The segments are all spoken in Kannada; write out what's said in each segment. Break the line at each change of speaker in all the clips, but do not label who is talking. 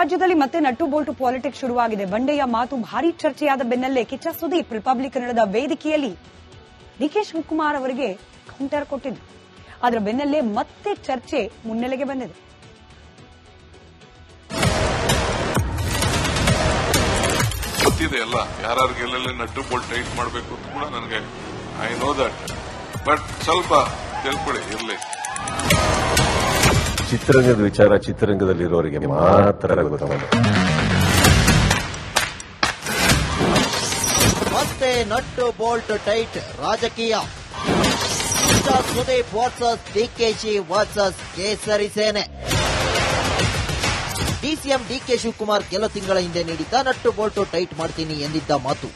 ರಾಜ್ಯದಲ್ಲಿ ಮತ್ತೆ ನಟ್ಟು ಬೋಲ್ಟು ಪಾಲಿಟಿಕ್ಸ್ ಶುರುವಾಗಿದೆ. ಬಂಡೆಯ ಮಾತು ಭಾರಿ ಚರ್ಚೆಯಾದ ಬೆನ್ನಲ್ಲೇ ಕಿಚ್ಚ ಸುದೀಪ್ ರಿಪಬ್ಲಿಕ್ ಕನ್ನಡದ ವೇದಿಕೆಯಲ್ಲಿ ಡಿಕೆ ಶಿವಕುಮಾರ್ ಅವರಿಗೆ ಕೌಂಟರ್ ಕೊಟ್ಟಿದ್ದು ಅದರ ಬೆನ್ನಲ್ಲೇ ಮತ್ತೆ ಚರ್ಚೆ ಮುನ್ನೆಲೆಗೆ ಬಂದಿದೆ.
ಎಲ್ಲ. ಯಾರು ಎಲ್ಲೆಲ್ಲಿ ನಟ್ಟು ಬೋಲ್ಟ್ ಟೈಟ್ ಮಾಡಬೇಕು ಅಂತ ಕೂಡ ನನಗೆ ಐ ನೋ ದಟ್ ಬಟ್ ಸ್ವಲ್ಪ ತಿಳ್ಕೊಳ್ಳಿ, ಇರಲಿ.
ಚಿತ್ರರಂಗದ ವಿಚಾರ ಚಿತ್ರರಂಗದಲ್ಲಿರೋರಿಗೆ ಮಾತ್ರ
ಮತ್ತೆ ನಟ್ಟು ಬೋಲ್ಟ್ ಟೈಟ್ ರಾಜಕೀಯ. ಸುದೀಪ್ ವರ್ಸಸ್ ಡಿಕೆಶಿ ವರ್ಸಸ್ ಕೇಸರಿ ಸೇನೆ. ಡಿಸಿಎಂ ಡಿಕೆ ಶಿವಕುಮಾರ್ ಕೆಲ ತಿಂಗಳ ಹಿಂದೆ ನೀಡಿದ್ದ ನಟ್ಟು ಬೋಲ್ಟು ಟೈಟ್ ಮಾಡ್ತೀನಿ ಎಂದಿದ್ದ ಮಾತು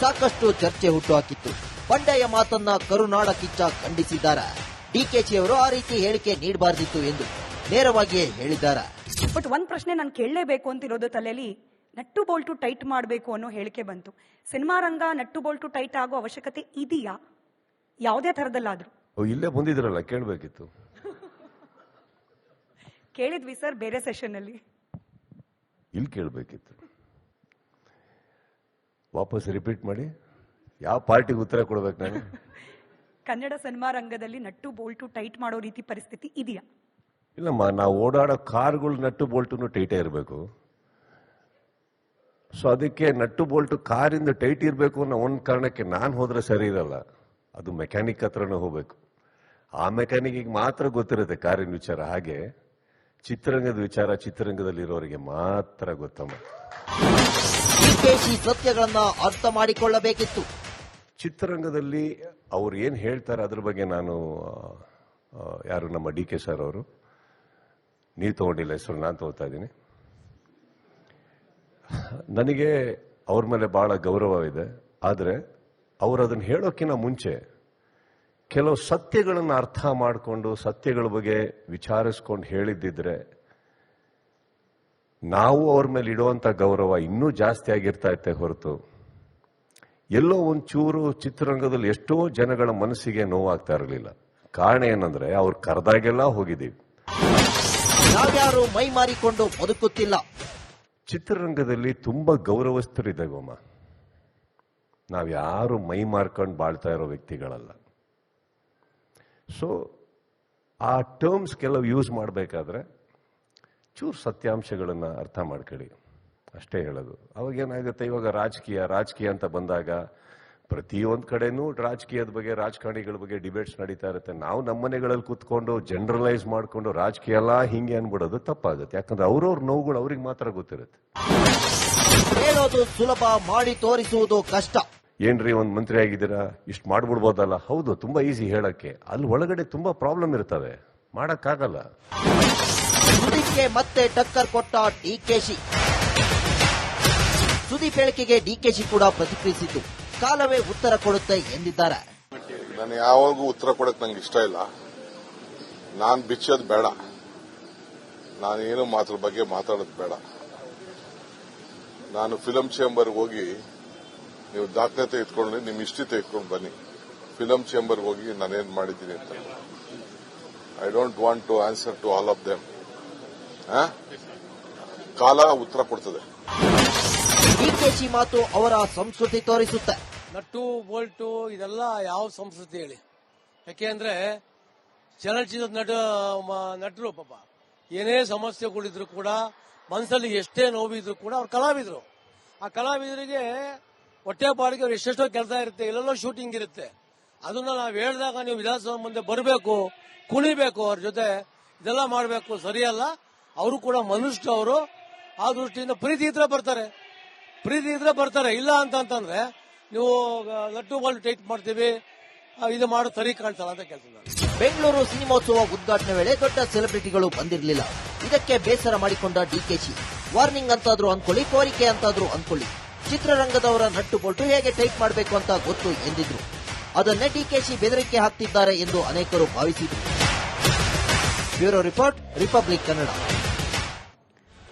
ಸಾಕಷ್ಟು ಚರ್ಚೆ ಹುಟ್ಟುಹಾಕಿತ್ತು ಬಂಡೆಯ ಮಾತನ್ನ ಕರುನಾಡ ಕಿಚ್ಚ ಖಂಡಿಸಿದ್ದಾರೆ. ಡಿಕೆಶಿ ಅವರು ಆ ರೀತಿ ಹೇಳಿಕೆ ನೀಡಬಾರ್ದಿತ್ತು ಎಂದು ನೇರವಾಗಿಯೇ ಹೇಳಿದ್ದಾರೆ.
ಬಟ್ ಒಂದ್ ಪ್ರಶ್ನೆ ನಾನು ಕೇಳಲೇಬೇಕು ಅಂತಿರೋದು ತಲೆಯಲ್ಲಿ ನಟ್ಟು ಬೋಲ್ಟು ಟೈಟ್ ಮಾಡಬೇಕು ಅನ್ನೋ ಹೇಳಿಕೆ ಬಂತು. ಸಿನಿಮಾ ರಂಗ ನಟ್ಟು ಬೋಲ್ಟು ಟೈಟ್ ಆಗೋ ಅವಶ್ಯಕತೆ ಇದೆಯಾ? ಯಾವುದೇ ಥರದಲ್ಲಾದ್ರೂ.
ಇಲ್ಲೇ ಬಂದಿದ್ರಲ್ಲ ಕೇಳಬೇಕಿತ್ತು.
ಕೇಳಿದ್ವಿ ಸರ್ ಬೇರೆ ಸೆಷನ್ ಅಲ್ಲಿ
ಇಲ್ಲಿ ಕೇಳಬೇಕಿತ್ತು. ವಾಪಸ್ ರಿಪೀಟ್ ಮಾಡಿ. ಯಾವ ಪಾರ್ಟಿಗೆ ಉತ್ತರ ಕೊಡ್ಬೇಕು ನಾನು?
ಕನ್ನಡ ಸಿನಿಮಾ ರಂಗದಲ್ಲಿ ನಟ್ಟು ಬೋಲ್ಟು ಟೈಟ್ ಮಾಡೋ ರೀತಿ ಪರಿಸ್ಥಿತಿ ಇದೆಯಾ?
ಇಲ್ಲಮ್ಮ ನಾವು ಓಡಾಡೋ ಕಾರ್ಗಳು ನಟ್ಟು ಬೋಲ್ಟು ಟೈಟೇ ಇರಬೇಕು. ಸೊ ಅದಕ್ಕೆ ನಟ್ಟು ಬೋಲ್ಟು ಕಾರಿಂದ ಟೈಟ್ ಇರಬೇಕು ಅನ್ನೋ ಒಂದು ಕಾರಣಕ್ಕೆ ನಾನು ಹೋದರೆ ಸರಿ ಇರಲ್ಲ. ಅದು ಮೆಕ್ಯಾನಿಕ್ ಹತ್ರನೇ ಹೋಗಬೇಕು. ಆ ಮೆಕ್ಯಾನಿಕ್ಗೆ ಮಾತ್ರ ಗೊತ್ತಿರುತ್ತೆ ಕಾರಿನ ವಿಚಾರ. ಹಾಗೆ ಚಿತ್ರರಂಗದ ವಿಚಾರ ಚಿತ್ರರಂಗದಲ್ಲಿರೋರಿಗೆ ಮಾತ್ರ ಗೊತ್ತಮ್ಮ.
ಸತ್ಯಗಳನ್ನ ಅರ್ಥ ಮಾಡಿಕೊಳ್ಳಬೇಕಿತ್ತು.
ಚಿತ್ರರಂಗದಲ್ಲಿ ಅವ್ರು ಏನು ಹೇಳ್ತಾರೆ ಅದ್ರ ಬಗ್ಗೆ ನಾನು ಯಾರು ನಮ್ಮ ಡಿ ಕೆ ಸರ್ ಅವರು? ನೀವು ತಗೊಂಡಿಲ್ಲ ಹೆಸರು ನಾನು ತಗೋತಾ ಇದ್ದೀನಿ. ನನಗೆ ಅವ್ರ ಮೇಲೆ ಬಹಳ ಗೌರವವಿದೆ, ಆದರೆ ಅವರು ಅದನ್ನು ಹೇಳೋಕ್ಕಿಂತ ಮುಂಚೆ ಕೆಲವು ಸತ್ಯಗಳನ್ನು ಅರ್ಥ ಮಾಡಿಕೊಂಡು, ಸತ್ಯಗಳ ಬಗ್ಗೆ ವಿಚಾರಿಸ್ಕೊಂಡು ಹೇಳಿದ್ದಿದ್ರೆ ನಾವು ಅವ್ರ ಮೇಲೆ ಇಡುವಂಥ ಗೌರವ ಇನ್ನೂ ಜಾಸ್ತಿ ಆಗಿರ್ತಾ ಇತ್ತೆ ಹೊರತು. ಎಲ್ಲೋ ಒಂಚೂರು ಚಿತ್ರರಂಗದಲ್ಲಿ ಎಷ್ಟೋ ಜನಗಳ ಮನಸ್ಸಿಗೆ ನೋವಾಗ್ತಾ ಇರಲಿಲ್ಲ. ಕಾರಣ ಏನಂದ್ರೆ ಅವ್ರು ಕರೆದಾಗೆಲ್ಲ ಹೋಗಿದ್ದೀವಿ.
ಯಾವ್ಯಾರು ಮೈ ಮಾರಿಕೊಂಡು ಬದುಕುತ್ತಿಲ್ಲ?
ಚಿತ್ರರಂಗದಲ್ಲಿ ತುಂಬಾ ನಾವು ಯಾರು ಮೈ ಮಾರ್ಕೊಂಡು ಬಾಳ್ತಾ ಇರೋ ವ್ಯಕ್ತಿಗಳಲ್ಲ. ಸೊ ಆ ಟರ್ಮ್ಸ್ ಕೆಲವು ಯೂಸ್ ಮಾಡಬೇಕಾದ್ರೆ ಚೂರು ಸತ್ಯಾಂಶಗಳನ್ನು ಅರ್ಥ ಮಾಡ್ಕೊಳ್ಳಿ. ಅಷ್ಟೇ ಹೇಳೋದು. ಅವಾಗ ಏನಾಗುತ್ತೆ? ಇವಾಗ ರಾಜಕೀಯ ರಾಜಕೀಯ ಅಂತ ಬಂದಾಗ ಪ್ರತಿಯೊಂದು ಕಡೆನೂ ರಾಜಕೀಯದ ಬಗ್ಗೆ ರಾಜಕಾರಣಿಗಳ ಬಗ್ಗೆ ಡಿಬೇಟ್ಸ್ ನಡೀತಾ ಇರುತ್ತೆ. ನಾವು ನಮ್ಮ ಮನೆಗಳಲ್ಲಿ ಕೂತ್ಕೊಂಡು ಜನರಲೈಸ್ ಮಾಡಿಕೊಂಡು ರಾಜಕೀಯ ಎಲ್ಲ ಹಿಂಗೆ ಅನ್ಬಿಡೋದು ತಪ್ಪಾಗುತ್ತೆ. ಯಾಕಂದ್ರೆ ಅವ್ರವ್ರ ನೋವುಗಳು ಅವ್ರಿಗೆ ಮಾತ್ರ ಗೊತ್ತಿರುತ್ತೆ.
ಹೇಳೋದು ಸುಲಭ ಮಾಡಿ ತೋರಿಸುವುದು ಕಷ್ಟ.
ಏನ್ರಿ ಒಂದ್ ಮಂತ್ರಿ ಆಗಿದ್ದೀರಾ? ಇಷ್ಟು ಮಾಡ್ಬಿಡ್ಬೋದಲ್ಲ? ಹೌದು ತುಂಬಾ ಈಸಿ ಹೇಳಕ್ಕೆ. ಅಲ್ಲಿ ಒಳಗಡೆ ತುಂಬಾ ಪ್ರಾಬ್ಲಮ್ ಇರ್ತವೆ. ಮಾಡಕ್ಕಾಗಲ್ಲ.
ಸುದೀಪ್ಗೆ ಮತ್ತೆ ಟಕ್ಕರ್ ಕೊಟ್ಟ ಡಿಕೆಶಿ ಸುದೀಪ್ ಹೇಳಿಕೆಗೆ ಡಿಕೆಶಿ ಕೂಡ ಪ್ರತಿಕ್ರಿಯಿಸಿದ್ದು. ಕಾಲವೇ ಉತ್ತರ ಕೊಡುತ್ತೆ ಎಂದಿದ್ದಾರೆ.
ನಾನು ಯಾವಾಗೂ ಉತ್ತರ ಕೊಡಕ್ ನಂಗೆ ಇಷ್ಟ ಇಲ್ಲ. ನಾನು ಬಿಚ್ಚೋದು ಬೇಡ. ನಾನು ಏನು ಮಾತ್ರ ಬಗ್ಗೆ ಮಾತಾಡೋದು ಬೇಡ. ನಾನು ಫಿಲಂ ಚೇಂಬರ್ಗೆ ಹೋಗಿ ನೀವು ದಾಖಲೆ ತೆಗೆದುಕೊಂಡು ನಿಮ್ಮ ಇಷ್ಟಿ ತೆಗೆದುಕೊಂಡು ಬನ್ನಿ. ಫಿಲಂ ಚೇಂಬರ್ಗೆ ಹೋಗಿ ನಾನೇನ್ ಮಾಡಿದ್ದೀನಿ ಅಂತ. I don't want to answer to all of them ಕಾಲ ಉತ್ತರ ಕೊಡ್ತದೆ.
ಡಿಕೆಶಿ ಮಾತು ಅವರ ಸಂಸ್ಕೃತಿ ತೋರಿಸುತ್ತೆ.
ನಟ್ಟು, ಬೋಲ್ಟು, ಇದೆಲ್ಲ ಯಾವ ಸಂಸ್ಕೃತಿ ಹೇಳಿ. ಯಾಕೆ ಅಂದ್ರೆ ಚಲನಚಿತ್ರ ನಟ ನಟರು ಪಾಪ. ಏನೇ ಸಮಸ್ಯೆಗಳಿದ್ರು ಕೂಡ ಮನಸ್ಸಲ್ಲಿ ಎಷ್ಟೇ ನೋವಿದ್ರು ಕೂಡ ಅವ್ರು ಕಲಾವಿದ್ರು. ಆ ಕಲಾವಿದರಿಗೆ ಹೊಟ್ಟೆ ಪಾಡಿಗೆ ಅವ್ರು ಎಷ್ಟೆಷ್ಟೋ ಕೆಲಸ ಇರುತ್ತೆ, ಎಲ್ಲೆಲ್ಲೋ ಶೂಟಿಂಗ್ ಇರುತ್ತೆ. ಅದನ್ನ ನಾವು ಹೇಳಿದಾಗ ನೀವು ವಿಧಾನಸಭೆ ಮುಂದೆ ಬರಬೇಕು, ಕುಣಿಬೇಕು ಅವ್ರ ಜೊತೆ, ಇದೆಲ್ಲ ಮಾಡಬೇಕು, ಸರಿಯಲ್ಲ. ಅವರು ಕೂಡ ಮನುಷ್ಯ ಅವರು, ಆ ದೃಷ್ಟಿಯಿಂದ ಪ್ರೀತಿ ಇದ್ರೆ ಬರ್ತಾರೆ. ಪ್ರೀತಿ ಇದ್ರೆ ಬರ್ತಾರೆ, ಇಲ್ಲ ಅಂತ ಅಂತಂದ್ರೆ ನೀವು ಲಟ್ಟು ಬಾಲ್ ಟೈಟ್ ಮಾಡ್ತೀವಿ. ಇದು ಮಾಡೋ, ಸರಿ ಕಾಣ್ತಲ್ಲ ಅಂತ ಕೆಲಸ
ಬೆಂಗಳೂರು ಸಿನಿಮೋತ್ಸವ ಉದ್ಘಾಟನೆ ವೇಳೆ ದೊಡ್ಡ ಸೆಲೆಬ್ರಿಟಿಗಳು ಬಂದಿರಲಿಲ್ಲ. ಇದಕ್ಕೆ ಬೇಸರ ಮಾಡಿಕೊಂಡ ಡಿಕೆಶಿ ವಾರ್ನಿಂಗ್ ಅಂತಾದ್ರೂ ಅನ್ಕೊಳ್ಳಿ, ಕೋರಿಕೆ ಅಂತಾದ್ರೂ ಅನ್ಕೊಳ್ಳಿ. ಚಿತ್ರರಂಗದವರ ನಟ್ಟು ಬೋಲ್ಟು ಹೇಗೆ ಟೈಪ್ ಮಾಡಬೇಕು ಅಂತ ಗೊತ್ತು ಎಂದಿದ್ರು. ಅದನ್ನೇ ಡಿಕೆಶಿ ಬೆದರಿಕೆ ಹಾಕ್ತಿದ್ದಾರೆ ಎಂದು ಅನೇಕರು ಭಾವಿಸಿದರು. Bureau report, Republic Kannada.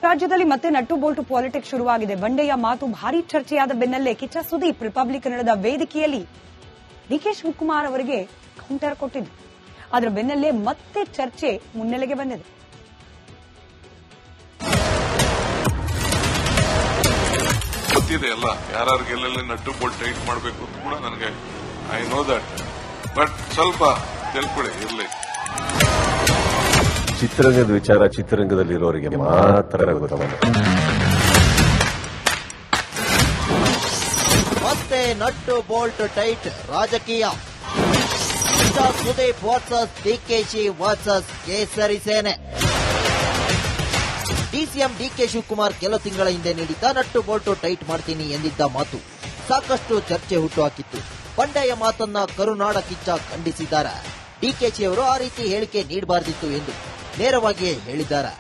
ರಾಜ್ಯದಲ್ಲಿ ಮತ್ತೆ ನಟ್ಟು ಬೋಲ್ಟು ಪಾಲಿಟಿಕ್ಸ್ ಶುರುವಾಗಿದೆ. ಬಂಡೆಯ ಮಾತು ಭಾರಿ ಚರ್ಚೆಯಾದ ಬೆನ್ನಲ್ಲೇ ಕಿಚ್ಚ ಸುದೀಪ್ ರಿಪಬ್ಲಿಕ್ ಕನ್ನಡದ ವೇದಿಕೆಯಲ್ಲಿ ಡಿಕೆ ಶಿವಕುಮಾರ್ ಅವರಿಗೆ ಕೌಂಟರ್ ಕೊಟ್ಟಿದ್ದು ಅದರ ಬೆನ್ನಲ್ಲೇ ಮತ್ತೆ ಚರ್ಚೆ ಮುನ್ನೆಲೆಗೆ ಬಂದಿದೆ.
ಗೊತ್ತಿದೆ ಎಲ್ಲೆಲ್ಲಿ ನಟ್ಟು ಬೋಲ್ಟ್ ಟೈಟ್ ಮಾಡಬೇಕು ಅಂತ ಕೂಡ ನನಗೆ ಐ ನೋ ದಟ್ ಬಟ್ ಸ್ವಲ್ಪ ತಿಳ್ಕೊಳ್ಳಿ ಇರ್ಲಿ.
ಚಿತ್ರರಂಗದ ವಿಚಾರ ಚಿತ್ರರಂಗದಲ್ಲಿರೋರಿಗೆ ಮಾತ್ರ ಗೊತ್ತಾಗ
ಮತ್ತೆ ನಟ್ಟು ಬೋಲ್ಟ್ ಟೈಟ್ ರಾಜಕೀಯ. ಸುದೀಪ್ ವರ್ಸಸ್ ಡಿಕೆಶಿ ವರ್ಸಸ್ ಕೇಸರಿ ಸೇನೆ. ಡಿಸಿಎಂ ಡಿಕೆ ಶಿವಕುಮಾರ್ ಕೆಲ ತಿಂಗಳ ಹಿಂದೆ ನೀಡಿದ್ದ ನಟ್ಟು ಬೋಲ್ಟು ಟೈಟ್ ಮಾಡ್ತೀನಿ ಎಂದಿದ್ದ ಮಾತು ಸಾಕಷ್ಟು ಚರ್ಚೆ ಹುಟ್ಟುಹಾಕಿತ್ತು ಬಂಡೆಯ ಮಾತನ್ನ ಕರುನಾಡ ಕಿಚ್ಚ ಖಂಡಿಸಿದ್ದಾರೆ. ಡಿಕೆಶಿ ಅವರು ಆ ರೀತಿ ಹೇಳಿಕೆ ನೀಡಬಾರ್ದಿತ್ತು ಎಂದು ನೇರವಾಗಿಯೇ ಹೇಳಿದ್ದಾರೆ.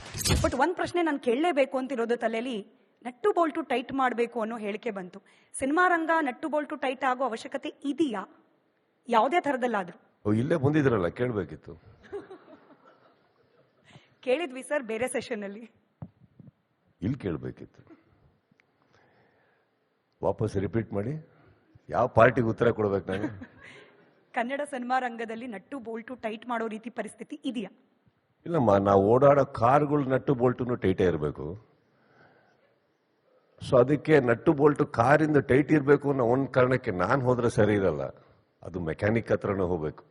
ಬಟ್ ಒಂದ್ ಪ್ರಶ್ನೆ ನಾನು ಕೇಳಲೇಬೇಕು ಅಂತಿರೋದು ತಲೆಯಲ್ಲಿ ನಟ್ಟು ಬೋಲ್ಟು ಟೈಟ್ ಮಾಡಬೇಕು ಅನ್ನೋ ಹೇಳಿಕೆ ಬಂತು. ಸಿನಿಮಾ ರಂಗ ನಟ್ಟು ಬೋಲ್ಟು ಟೈಟ್ ಆಗೋ ಅವಶ್ಯಕತೆ ಇದೆಯಾ? ಯಾವುದೇ ಥರದಲ್ಲಾದ್ರೂ.
ಇಲ್ಲೇ ಬಂದಿದ್ರಲ್ಲ ಕೇಳಬೇಕಿತ್ತು.
ಕೇಳಿದ್ವಿ ಸರ್ ಬೇರೆ ಸೆಷನ್ ಅಲ್ಲಿ
ಇಲ್ಲಿ ಕೇಳಬೇಕಿತ್ತು. ವಾಪಸ್ ರಿಪೀಟ್ ಮಾಡಿ. ಯಾವ ಪಾರ್ಟಿಗೆ ಉತ್ತರ ಕೊಡ್ಬೇಕು ನಾನು
ಕನ್ನಡ ಸಿನಿಮಾ ರಂಗದಲ್ಲಿ ನಟ್ಟು ಬೋಲ್ಟು ಟೈಟ್ ಮಾಡೋ ರೀತಿ ಪರಿಸ್ಥಿತಿ ಇದೆಯಾ?
ಇಲ್ಲಮ್ಮ ನಾವು ಓಡಾಡೋ ಕಾರ್ಗಳು ನಟ್ಟು ಬೋಲ್ಟು ಟೈಟೇ ಇರಬೇಕು. ಸೊ ಅದಕ್ಕೆ ನಟ್ಟು ಬೋಲ್ಟು ಕಾರಿಂದ ಟೈಟ್ ಇರಬೇಕು ಅನ್ನೋ ಒಂದು ಕಾರಣಕ್ಕೆ ನಾನು ಹೋದರೆ ಸರಿ ಇರಲ್ಲ. ಅದು ಮೆಕ್ಯಾನಿಕ್ ಹತ್ರನೂ ಹೋಗಬೇಕು.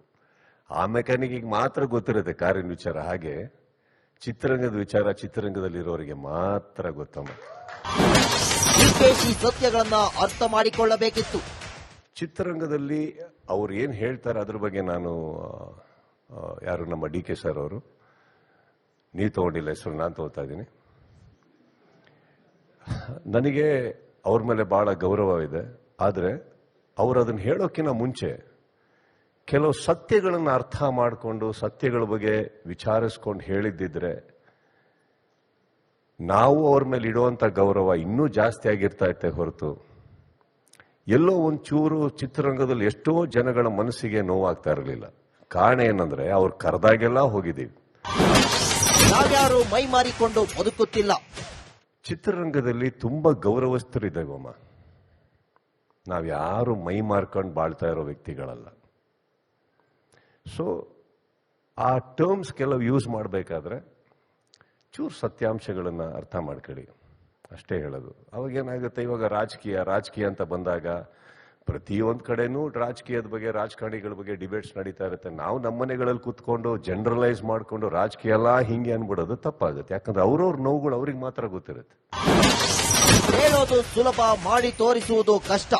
ಆ ಮೆಕ್ಯಾನಿಕ್ಗೆ ಮಾತ್ರ ಗೊತ್ತಿರುತ್ತೆ ಕಾರಿನ ವಿಚಾರ. ಹಾಗೆ ಚಿತ್ರರಂಗದ ವಿಚಾರ ಚಿತ್ರರಂಗದಲ್ಲಿರೋರಿಗೆ ಮಾತ್ರ ಗೊತ್ತಮ್ಮ.
ಸತ್ಯಗಳನ್ನ ಅರ್ಥ ಮಾಡಿಕೊಳ್ಳಬೇಕಿತ್ತು.
ಚಿತ್ರರಂಗದಲ್ಲಿ ಅವ್ರು ಏನು ಹೇಳ್ತಾರೆ ಅದ್ರ ಬಗ್ಗೆ ನಾನು ಯಾರು ನಮ್ಮ ಡಿ ಕೆ ಸರ್ ಅವರು? ನೀವು ತಗೊಂಡಿಲ್ಲ ಹೆಸರು ನಾನು ತಗೋತಾ ಇದ್ದೀನಿ. ನನಗೆ ಅವ್ರ ಮೇಲೆ ಗೌರವ ಇದೆ ಆದರೆ ಅವರು ಅದನ್ನು ಹೇಳೋಕ್ಕಿಂತ ಮುಂಚೆ ಕೆಲವು ಸತ್ಯಗಳನ್ನು ಅರ್ಥ ಮಾಡಿಕೊಂಡು, ಸತ್ಯಗಳ ಬಗ್ಗೆ ವಿಚಾರಿಸ್ಕೊಂಡು ಹೇಳಿದ್ದಿದ್ರೆ ನಾವು ಅವ್ರ ಮೇಲೆ ಇಡುವಂಥ ಗೌರವ ಇನ್ನೂ ಜಾಸ್ತಿ ಆಗಿರ್ತಾ ಇತ್ತೆ ಹೊರತು. ಎಲ್ಲೋ ಒಂಚೂರು ಚಿತ್ರರಂಗದಲ್ಲಿ ಎಷ್ಟೋ ಜನಗಳ ಮನಸ್ಸಿಗೆ ನೋವಾಗ್ತಾ ಇರಲಿಲ್ಲ. ಕಾರಣ ಏನಂದ್ರೆ ಅವ್ರು ಕರೆದಾಗೆಲ್ಲ ಹೋಗಿದ್ದೀವಿ.
ಯಾರ್ಯಾರು ಮೈ ಮಾರಿಕೊಂಡು ಬದುಕುತ್ತಿಲ್ಲ?
ಚಿತ್ರರಂಗದಲ್ಲಿ ತುಂಬಾ ಗೌರವಸ್ಥರಿದ್ದೇವಮ್ಮ ನಾವ್ಯಾರು ಮೈ ಮಾರ್ಕೊಂಡು ಬಾಳ್ತಾ ಇರೋ ವ್ಯಕ್ತಿಗಳಲ್ಲ. ಸೊ ಆ ಟರ್ಮ್ಸ್ ಕೆಲವು ಯೂಸ್ ಮಾಡಬೇಕಾದ್ರೆ ಚೂರು ಸತ್ಯಾಂಶಗಳನ್ನು ಅರ್ಥ ಮಾಡ್ಕೊಳ್ಳಿ. ಅಷ್ಟೇ ಹೇಳೋದು. ಅವಾಗ ಏನಾಗುತ್ತೆ? ಇವಾಗ ರಾಜಕೀಯ ರಾಜಕೀಯ ಅಂತ ಬಂದಾಗ ಪ್ರತಿಯೊಂದು ಕಡೆನೂ ರಾಜಕೀಯದ ಬಗ್ಗೆ ರಾಜಕಾರಣಿಗಳ ಬಗ್ಗೆ ಡಿಬೇಟ್ಸ್ ನಡೀತಾ ಇರುತ್ತೆ. ನಾವು ನಮ್ಮ ಮನೆಗಳಲ್ಲಿ ಕೂತ್ಕೊಂಡು ಜನರಲೈಸ್ ಮಾಡಿಕೊಂಡು ರಾಜಕೀಯ ಎಲ್ಲ ಹಿಂಗೆ ಅನ್ಬಿಡೋದು ತಪ್ಪಾಗುತ್ತೆ. ಯಾಕಂದ್ರೆ ಅವ್ರವ್ರ ನೋವುಗಳು ಅವ್ರಿಗೆ ಮಾತ್ರ ಗೊತ್ತಿರುತ್ತೆ.
ಹೇಳೋದು ಸುಲಭ ಮಾಡಿ ತೋರಿಸುವುದು ಕಷ್ಟ.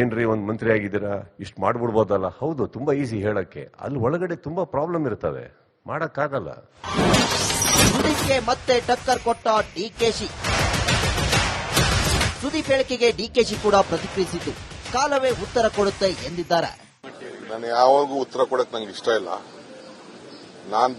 ಏನ್ರಿ ಒಂದ್ ಮಂತ್ರಿ ಆಗಿದ್ದೀರಾ? ಇಷ್ಟು ಮಾಡ್ಬಿಡ್ಬೋದಲ್ಲ? ಹೌದು ತುಂಬಾ ಈಸಿ ಹೇಳಕ್ಕೆ. ಅಲ್ಲಿ ಒಳಗಡೆ ತುಂಬಾ ಪ್ರಾಬ್ಲಮ್ ಇರ್ತವೆ. ಮಾಡಕ್ಕಾಗಲ್ಲ.
ಸುದೀಪ್ಗೆ ಮತ್ತೆ ಟಕ್ಕರ್ ಕೊಟ್ಟ ಡಿಕೆಶಿ ಸುದೀಪ್ ಹೇಳಿಕೆಗೆ ಡಿಕೆಶಿ ಕೂಡ ಪ್ರತಿಕ್ರಿಯಿಸಿದ್ದು. ಕಾಲವೇ ಉತ್ತರ ಕೊಡುತ್ತೆ ಎಂದಿದ್ದಾರೆ.
ನಾನು ಯಾವಾಗೂ ಉತ್ತರ ಕೊಡಕ್ ನಂಗೆ ಇಷ್ಟ ಇಲ್ಲ. ನಾನ್